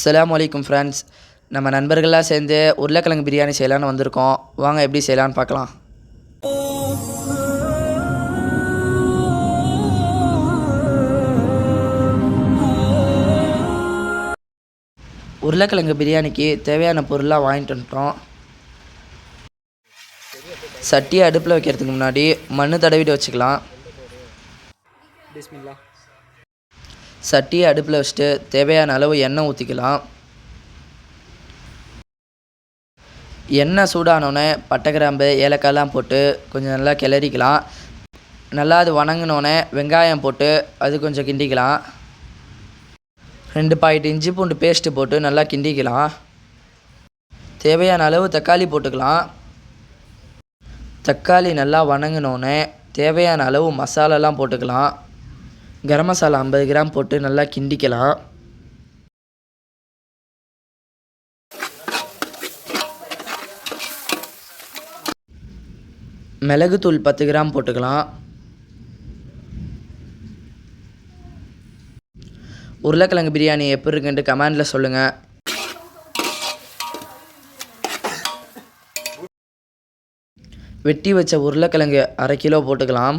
அஸ்லாம் அலைக்கும் ஃப்ரெண்ட்ஸ் நம்ம நண்பர்கள்லாம் சேர்ந்து உருளைக்கிழங்கு பிரியாணி செய்யலான்னு வந்திருக்கோம். வாங்க எப்படி செய்யலான்னு பார்க்கலாம். உருளைக்கிழங்கு பிரியாணிக்கு தேவையான பொருளாக வாங்கிட்டு வந்துட்டோம். சட்டியை அடுப்பில் வைக்கிறதுக்கு முன்னாடி மண் தடவிட்டு வச்சுக்கலாம். சட்டியை அடுப்பில் வச்சுட்டு தேவையான அளவு எண்ணெய் ஊற்றிக்கலாம். எண்ணெய் சூடானோடனே பட்டை கிராம்பு ஏலக்காயெலாம் போட்டு கொஞ்சம் நல்லா கிளறிக்கலாம். நல்லா அது வணங்கினோடனே வெங்காயம் போட்டு அது கொஞ்சம் கிண்டிக்கலாம். ரெண்டு பாக்கெட் இஞ்சி பூண்டு பேஸ்ட்டு போட்டு நல்லா கிண்டிக்கலாம். தேவையான அளவு தக்காளி போட்டுக்கலாம். தக்காளி நல்லா வணங்கினோடனே தேவையான அளவு மசாலாலாம் போட்டுக்கலாம். கரம் மசாலா ஐம்பது கிராம் போட்டு நல்லா கிண்டிக்கலாம். மிளகுத்தூள் பத்து கிராம் போட்டுக்கலாம். உருளைக்கிழங்கு பிரியாணி எப்படி இருக்குன்ட்டு கமெண்டில் சொல்லுங்கள் வெட்டி வச்ச உருளைக்கிழங்கு அரை கிலோ போட்டுக்கலாம்.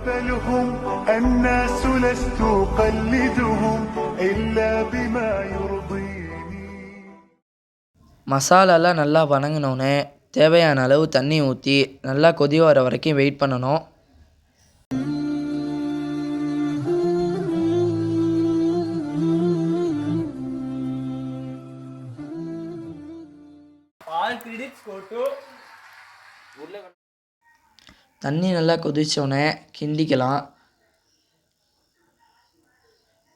تقبلهم الناس لست أقلدهم إلا بما يرضيني மசாலாலாம் நல்லா வணங்கினோடனே தேவையான அளவு தண்ணி ஊற்றி நல்லா கொதி வர வரைக்கும் வெயிட் பண்ணணும் தண்ணி நல்லா கொதித்தோடனே கிண்டிக்கலாம்.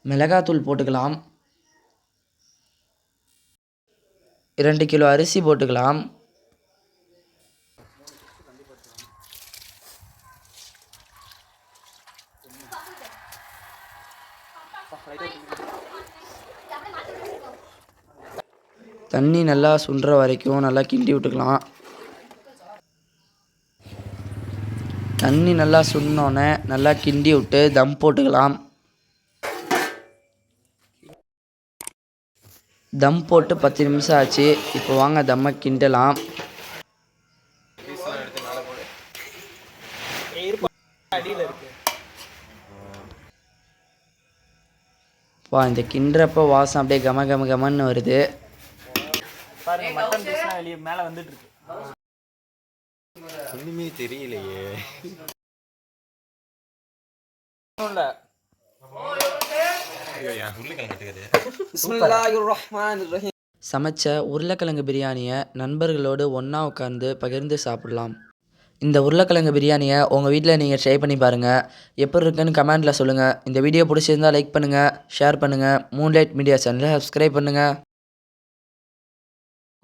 மிளகாத்தூள் போட்டுக்கலாம். இரண்டு கிலோ அரிசி போட்டுக்கலாம். தண்ணி நல்லா சுண்டுற வரைக்கும் நல்லா கிண்டி விட்டுக்கலாம். தண்ணி நல்லா சுண்ணோன்னே நல்லா கிண்டி விட்டு தம் போட்டுக்கலாம். தம் போட்டு பத்து நிமிஷம் ஆச்சு. இப்போ வாங்க தம்மை கிண்டலாம். வா இந்த கிண்டுறப்ப வாசம் அப்படியே கம கம கமன்னு வருது. ஒண்ணுமே தெரியலையே. சமைச்ச உருளைக்கிழங்கு பிரியாணியை நண்பர்களோடு ஒன்றா உட்காந்து பகிர்ந்து சாப்பிடலாம். இந்த உருளைக்கிழங்கு பிரியாணியை உங்கள் வீட்டில் நீங்கள் ட்ரை பண்ணி பாருங்கள் எப்படி இருக்குன்னு கமெண்ட்டில் சொல்லுங்கள் இந்த வீடியோ பிடிச்சிருந்தா லைக் பண்ணுங்கள் ஷேர் பண்ணுங்கள் மூன்லைட் மீடியா சேனலை சப்ஸ்கிரைப் பண்ணுங்கள்